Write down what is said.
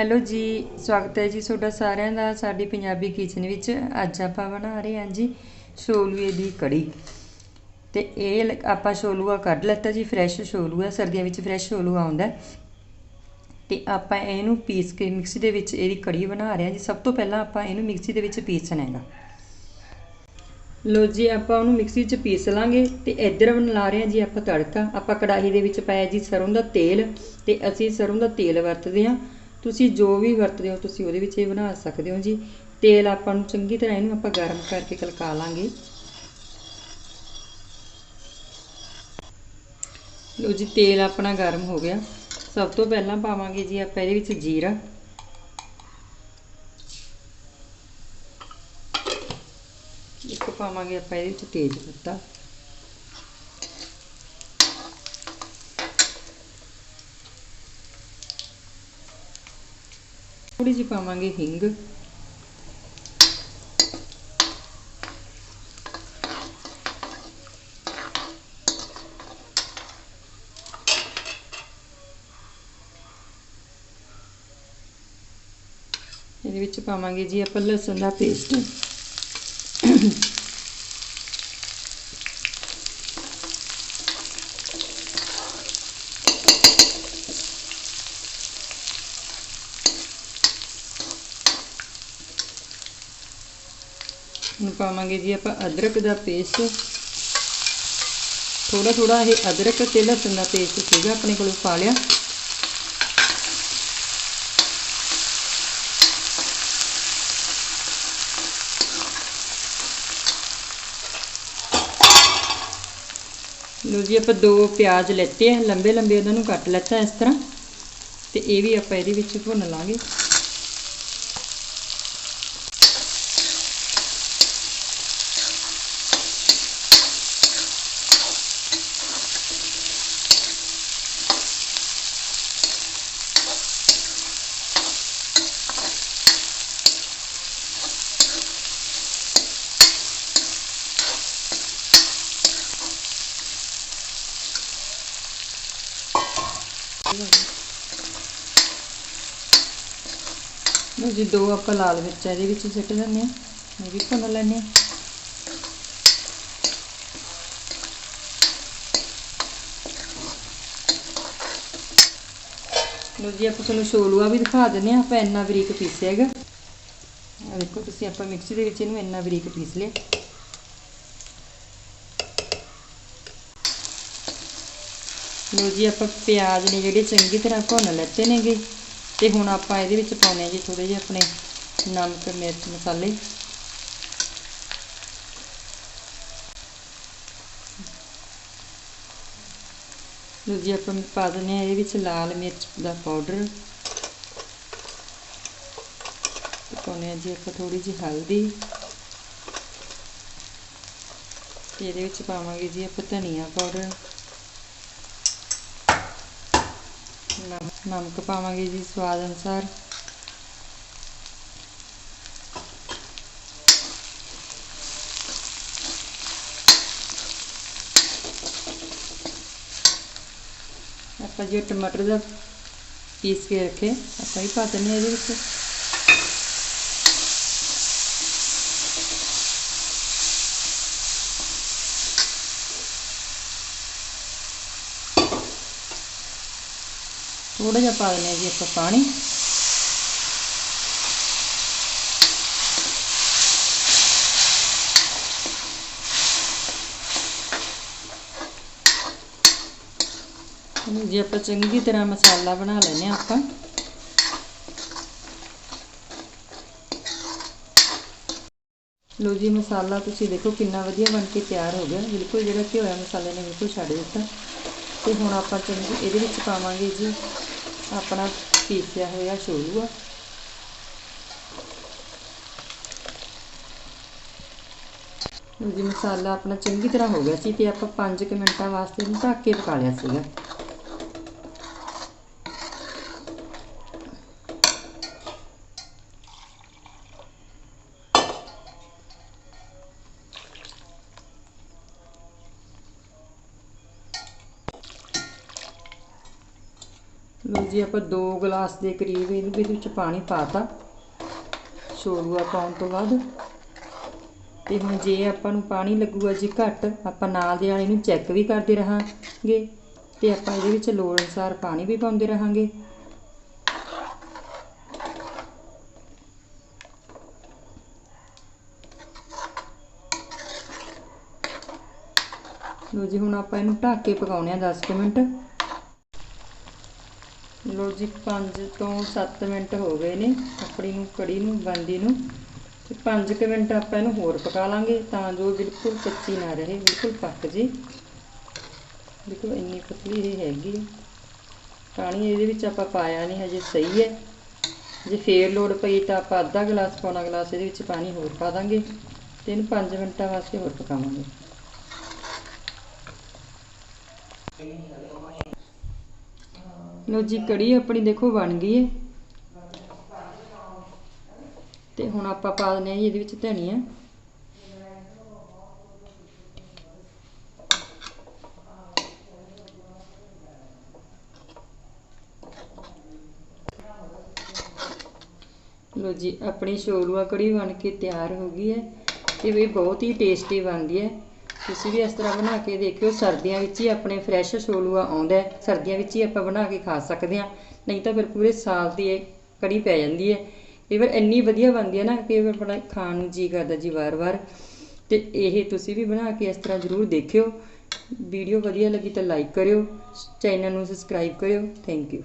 Hello ਜੀ, ਸਵਾਗਤ ਹੈ ਜੀ ਤੁਹਾਡਾ ਸਾਰਿਆਂ ਦਾ, ਸਾਡੀ ਪੰਜਾਬੀ ਕਿਚਨ ਵਿੱਚ ਅੱਜ ਆਪਾਂ ਬਣਾ ਰਹੇ ਹਾਂ ਜੀ ਛੋਲੂਏ ਦੀ ਕੜੀ। ਤੇ ਇਹ ਆਪਾਂ ਛੋਲੂਆ ਕੱਢ ਲੈਤਾ ਜੀ ਫਰੈਸ਼ ਛੋਲੂਆ, ਸਰਦੀਆਂ ਵਿੱਚ ਫਰੈਸ਼ ਛੋਲੂਆ ਆਉਂਦਾ ਹੈ। ਤੇ ਆਪਾਂ ਇਹਨੂੰ ਪੀਸ ਕੇ ਮਿਕਸੀ ਦੇ ਵਿੱਚ ਇਹਦੀ ਕੜੀ ਬਣਾ ਰਹੇ ਹਾਂ ਜੀ। ਸਭ ਤੋਂ ਪਹਿਲਾਂ ਆਪਾਂ ਇਹਨੂੰ ਮਿਕਸੀ ਦੇ ਵਿੱਚ ਪੀਸਣਾ ਹੈਗਾ। ਲੋ ਜੀ, ਆਪਾਂ ਉਹਨੂੰ ਮਿਕਸੀ 'ਚ ਪੀਸ ਲਾਂਗੇ ਤੇ ਇੱਧਰ ਬਣਾ ਰਹੇ ਹਾਂ ਜੀ ਆਪਾਂ ਤੜਕਾ। ਆਪਾਂ ਕੜਾਹੀ ਦੇ ਵਿੱਚ ਪਾਇਆ ਜੀ ਸਰੋਂ ਦਾ ਤੇਲ ਤੇ ਅਸੀਂ ਸਰੋਂ ਦਾ ਤੇਲ ਵਰਤਦੇ ਹਾਂ। ਤੁਸੀਂ ਜੋ ਵੀ ਵਰਤਦੇ ਹੋ, ਤੁਸੀਂ ਉਹਦੇ ਵਿੱਚ ਇਹ ਬਣਾ ਸਕਦੇ ਹੋ ਜੀ। ਤੇਲ ਆਪਾਂ ਨੂੰ ਚੰਗੀ ਤਰ੍ਹਾਂ ਇਹਨੂੰ ਆਪਾਂ ਗਰਮ ਕਰਕੇ ਕਲਕਾ ਲਾਂਗੇ। ਲੋ ਜੀ, ਤੇਲ ਆਪਣਾ ਗਰਮ ਹੋ ਗਿਆ। ਸਭ ਤੋਂ ਪਹਿਲਾਂ ਪਾਵਾਂਗੇ ਜੀ ਆਪਾਂ ਇਹਦੇ ਵਿੱਚ ਜੀਰਾ। ਇੱਕ ਪਾਵਾਂਗੇ ਆਪਾਂ ਇਹਦੇ ਵਿੱਚ ਤੇਜ ਪੱਤਾ। ਥੋੜੀ ਜਿਹੀ ਪਾਵਾਂਗੇ ਹਿੰਗ। ਇਹਦੇ ਵਿੱਚ ਪਾਵਾਂਗੇ ਜੀ ਆਪਾਂ ਲਸਣ ਦਾ ਪੇਸਟ ਹੁਣ ਪਾਵਾਂਗੇ ਜੀ ਆਪਾਂ ਅਦਰਕ ਦਾ ਪੇਸਟ ਥੋੜਾ ਥੋੜਾ ਇਹ ਅਦਰਕ ਤੇ ਲਸਣ ਦਾ ਪੇਸਟ ਸੀਗਾ ਆਪਣੇ ਕੋਲ ਪਾ ਲਿਆ। ਲੋ ਜੀ ਆਪਾਂ ਦੋ ਪਿਆਜ਼ ਲੈਤੇ ਆ, ਲੰਬੇ ਲੰਬੇ ਉਹਨਾਂ ਨੂੰ ਕੱਟ ਲੈਤਾ ਇਸ ਤਰ੍ਹਾਂ। ਤੇ ਇਹ ਵੀ ਆਪਾਂ ਇਹਦੇ ਵਿੱਚ ਭੁੰਨ ਲਾਂਗੇ। ਲਓ ਜੀ, ਦੋ ਆਪਾਂ ਲਾਲ ਮਿਰਚਾਂ ਇਹਦੇ ਵਿੱਚ ਸਿੱਟ ਦਿੰਦੇ ਆ ਇਹ ਵੀ ਭੁੰਨ ਲੈਂਦੇ ਆ ਲਓ ਜੀ, ਆਪਾਂ ਤੁਹਾਨੂੰ ਛੋਲੂਆ ਵੀ ਦਿਖਾ ਦਿੰਦੇ ਆ ਆਪਾਂ ਇੰਨਾ ਬਰੀਕ ਪੀਸਿਆ ਹੈਗਾ। ਦੇਖੋ, ਤੁਸੀਂ ਆਪਾਂ ਮਿਕਸੀ ਦੇ ਵਿੱਚ ਇਹਨੂੰ ਇੰਨਾ ਬਰੀਕ ਪੀਸ ਲਿਆ। ਲਓ ਜੀ, ਆਪਾਂ ਪਿਆਜ਼ ਨੇ ਜਿਹੜੇ ਚੰਗੀ ਤਰ੍ਹਾਂ ਭੁੰਨ ਲੈਤੇ ਨੇਗੇ। ਤੇ ਹੁਣ ਆਪਾਂ ਇਹਦੇ ਵਿੱਚ ਪਾਉਣੇ ਆ ਜੀ ਥੋੜੇ ਜਿਹੇ ਆਪਣੇ ਨਮਕ, ਮਿਰਚ, ਮਸਾਲੇ। ਲਓ ਜੀ, ਆਪਾਂ ਪਾ ਦਿੰਦੇ ਆ ਇਹਦੇ ਵਿੱਚ ਲਾਲ ਮਿਰਚ ਦਾ ਪਾਊਡਰ। ਤੇ ਪਾਉਣੇ ਆ ਜੀ ਆਪਾਂ ਥੋੜੀ ਜਿਹੀ ਹਲਦੀ। ਤੇ ਇਹਦੇ ਵਿੱਚ ਪਾਵਾਂਗੇ ਜੀ ਆਪਾਂ ਧਨੀਆ ਪਾਊਡਰ। ਨਮਕ ਪਾਵਾਂਗੇ ਜੀ ਸਵਾਦ ਅਨੁਸਾਰ। ਆਪਾਂ ਜੋ ਟਮਾਟਰ ਦਾ ਪੀਸ ਕੇ ਰੱਖੇ, ਆਪਾਂ ਹੀ ਪਾ ਦਿੰਦੇ ਹਾਂ ਇਹਦੇ ਵਿੱਚ। ਥੋੜਾ ਜਿਹਾ ਪਾ ਦਿੰਦੇ ਹਾਂ ਜੀ ਆਪਾਂ ਪਾਣੀ। ਜੇ ਆਪਾਂ ਚੰਗੀ ਤਰ੍ਹਾਂ ਮਸਾਲਾ ਬਣਾ ਲੈਨੇ ਆ ਆਪਾਂ। ਲੋ ਜੀ, ਮਸਾਲਾ ਤੁਸੀਂ ਦੇਖੋ ਕਿੰਨਾ ਵਧੀਆ ਬਣ ਕੇ ਤਿਆਰ ਹੋ ਗਿਆ। ਬਿਲਕੁਲ ਜਿਹੜਾ ਕਿ ਹੋਇਆ ਮਸਾਲੇ ਨੇ ਬਿਲਕੁਲ ਛੱਡ ਦਿੱਤਾ। ਤੇ ਹੁਣ ਆਪਾਂ ਚੰਗੀ ਇਹਦੇ ਵਿੱਚ ਪਾਵਾਂਗੇ ਜੀ ਆਪਣਾ ਪੀਸਿਆ ਹੋਇਆ ਛੋਲੂਆ ਲਓ ਜੀ, ਮਸਾਲਾ ਆਪਣਾ ਚੰਗੀ ਤਰ੍ਹਾਂ ਹੋ ਗਿਆ ਸੀ ਤੇ ਆਪਾਂ 5 ਕੁ ਮਿੰਟਾਂ ਵਾਸਤੇ ਇਹਨੂੰ ਢੱਕ ਕੇ ਪਕਾ ਲਿਆ ਸੀਗਾ। ਲਓ ਜੀ ਆਪਾਂ 2 ਗਲਾਸ ਦੇ ਕਰੀਬ ਇਹਦੇ ਵਿੱਚ ਪਾਣੀ ਪਾਤਾ। ਛੋਲੂਆ ਪਾਉਣ ਤੋਂ ਬਾਅਦ। ਤੇ ਹੁਣ ਜੇ ਆਪਾਂ ਨੂੰ ਪਾਣੀ ਲੱਗੂਗਾ ਜੀ ਘੱਟ, ਆਪਾਂ ਨਾਲ ਦੇ ਵਾਲੇ ਨੂੰ ਚੈੱਕ ਵੀ ਕਰਦੇ ਰਹਾਂਗੇ ਤੇ ਆਪਾਂ ਇਹਦੇ ਵਿੱਚ ਲੋੜ ਅਨੁਸਾਰ ਪਾਣੀ ਵੀ ਪਾਉਂਦੇ ਰਹਾਂਗੇ। ਲੋ ਜੀ ਹੁਣ ਆਪਾਂ ਇਹਨੂੰ ਢੱਕ ਕੇ ਪਕਾਉਣੇ ਆ 10 ਕੁ ਮਿੰਟ। ਲੋ ਜੀ 5 ਤੋਂ 7 ਮਿੰਟ ਹੋ ਗਏ ਨੇ ਆਪਣੀ ਨੂੰ, ਕੜੀ ਨੂੰ, ਬੰਦੀ ਨੂੰ। ਤੇ 5 ਕੁ ਮਿੰਟ ਆਪਾਂ ਇਹਨੂੰ ਹੋਰ ਪਕਾ ਲਾਂਗੇ ਤਾਂ ਜੋ ਬਿਲਕੁਲ ਕੱਚੀ ਨਾ ਰਹੇ, ਬਿਲਕੁਲ ਪੱਕ ਜੇ। ਦੇਖੋ, ਇੰਨੀ ਪਤਲੀ ਇਹ ਹੈਗੀ ਪਾਣੀ ਇਹਦੇ ਵਿੱਚ ਆਪਾਂ ਪਾਇਆ ਨਹੀਂ, ਹਜੇ ਸਹੀ ਹੈ। ਜੇ ਫੇਰ ਲੋੜ ਪਈ ਤਾਂ ਆਪਾਂ ਅੱਧਾ ਗਲਾਸ ਪੌਣਾ ਗਲਾਸ ਇਹਦੇ ਵਿੱਚ ਪਾਣੀ ਹੋਰ ਪਾ ਦਾਂਗੇ ਤੇ ਇਹਨੂੰ 5 ਮਿੰਟਾਂ ਵਾਸਤੇ ਹੋਰ ਪਕਾਵਾਂਗੇ। ਲੋ ਜੀ, ਕੜੀ ਆਪਣੀ ਦੇਖੋ ਬਣ ਗਈ ਹੈ ਤੇ ਹੁਣ ਆਪਾਂ ਪਾ ਦਿੰਦੇ ਜੀ, ਇਹਦੇ ਵਿੱਚ ਧਨੀਆ। ਲੋ ਜੀ, ਆਪਣੀ ਸ਼ੋਲੂਆ ਕੜੀ ਬਣ ਕੇ ਤਿਆਰ ਹੋ ਗਈ ਹੈ ਤੇ ਵੀ ਬਹੁਤ ਹੀ ਟੇਸਟੀ ਬਣਦੀ ਹੈ ਤੁਸੀਂ ਵੀ ਇਸ ਤਰ੍ਹਾਂ ਬਣਾ ਕੇ ਦੇਖਿਓ, ਸਰਦੀਆਂ ਵਿੱਚ ਹੀ ਆਪਣੇ ਫਰੈਸ਼ ਛੋਲੂਆ ਆਉਂਦਾ ਸਰਦੀਆਂ ਵਿੱਚ ਹੀ ਆਪਾਂ ਬਣਾ ਕੇ ਖਾ ਸਕਦੇ ਹਾਂ, ਨਹੀਂ ਤਾਂ ਫਿਰ ਪੂਰੇ ਸਾਲ ਦੀ ਇਹ ਕੜੀ ਪੈ ਜਾਂਦੀ ਹੈ। ਕਈ ਵਾਰ ਇੰਨੀ ਵਧੀਆ ਬਣਦੀ ਹੈ ਨਾ ਕਿ ਆਪਣਾ ਖਾਣ ਨੂੰ ਜੀ ਕਰਦਾ ਜੀ ਵਾਰ-ਵਾਰ ਤੇ ਇਹ ਤੁਸੀਂ ਵੀ ਬਣਾ ਕੇ ਇਸ ਤਰ੍ਹਾਂ ਜ਼ਰੂਰ ਦੇਖਿਓ। ਵੀਡੀਓ ਵਧੀਆ ਲੱਗੀ ਤਾਂ ਲਾਈਕ ਕਰਿਓ, ਚੈਨਲ ਨੂੰ ਸਬਸਕ੍ਰਾਈਬ ਕਰਿਓ। Thank you